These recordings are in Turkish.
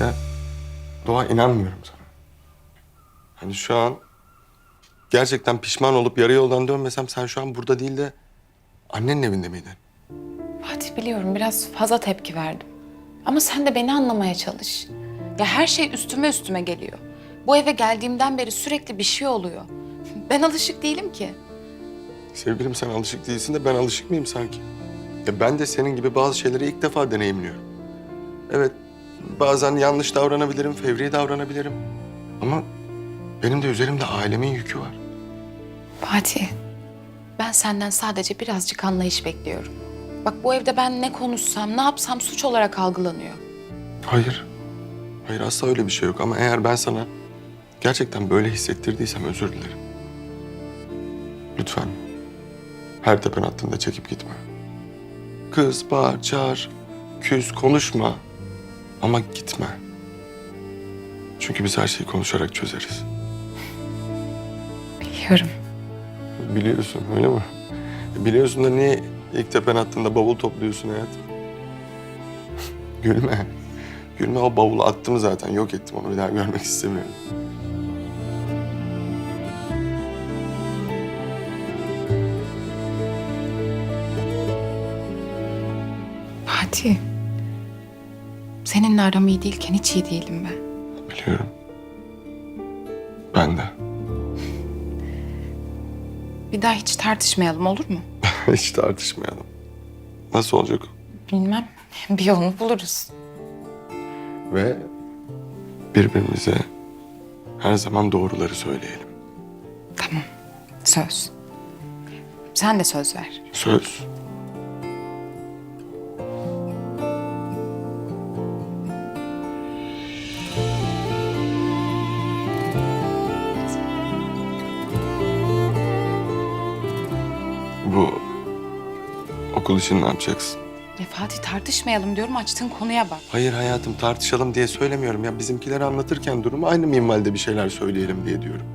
Ya Doğa inanmıyorum sana. Hani şu an gerçekten pişman olup yarı yoldan dönmesem sen şu an burada değil de annenin evinde miydin? Fatih biliyorum biraz fazla tepki verdim. Ama sen de beni anlamaya çalış. Ya her şey üstüme üstüme geliyor. Bu eve geldiğimden beri sürekli bir şey oluyor. Ben alışık değilim ki. Sevgilim sen alışık değilsin de ben alışık mıyım sanki? Ya ben de senin gibi bazı şeyleri ilk defa deneyimliyorum. Evet bazen yanlış davranabilirim, fevri davranabilirim. Ama benim de üzerimde ailemin yükü var. Fatih, ben senden sadece birazcık anlayış bekliyorum. Bak bu evde ben ne konuşsam, ne yapsam suç olarak algılanıyor. Hayır. Hayır asla öyle bir şey yok ama eğer ben sana gerçekten böyle hissettirdiysem özür dilerim. Lütfen her tepen attığında çekip gitme. Kız, bağır, çağır, küs, konuşma ama gitme. Çünkü biz her şeyi konuşarak çözeriz. Biliyorum. Biliyorsun öyle mi? Biliyorsun da niye ilk tepen attığında bavul topluyorsun hayatım? Gülme. Gülme o bavulu attım zaten. Yok ettim onu bir daha görmek istemiyorum. Fatih, seninle aram iyi değilken hiç iyi değilim ben. Biliyorum. Ben de. Bir daha hiç tartışmayalım olur mu? Hiç tartışmayalım. Nasıl olacak? Bilmem. Bir yolunu buluruz. Ve birbirimize her zaman doğruları söyleyelim. Tamam. Söz. Sen de söz ver. Söz. Okul için ne yapacaksın? Ya Fatih tartışmayalım diyorum açtığın konuya bak. Hayır hayatım tartışalım diye söylemiyorum. Ya bizimkileri anlatırken durumu aynı minvalde bir şeyler söyleyelim diye diyorum.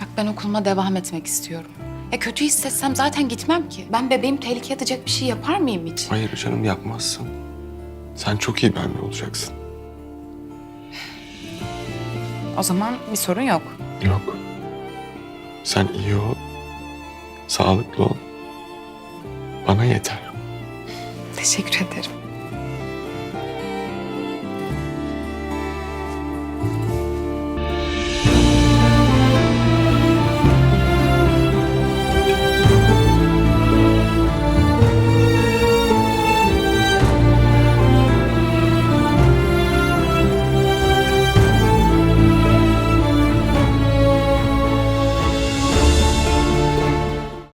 Bak ben okuluma devam etmek istiyorum. E kötü hissetsem zaten gitmem ki. Ben bebeğim tehlikeye atacak bir şey yapar mıyım hiç? Hayır canım yapmazsın. Sen çok iyi bir anne olacaksın. O zaman bir sorun yok. Yok. Sen iyi ol. Sağlıklı ol. Bana yeter. Teşekkür ederim.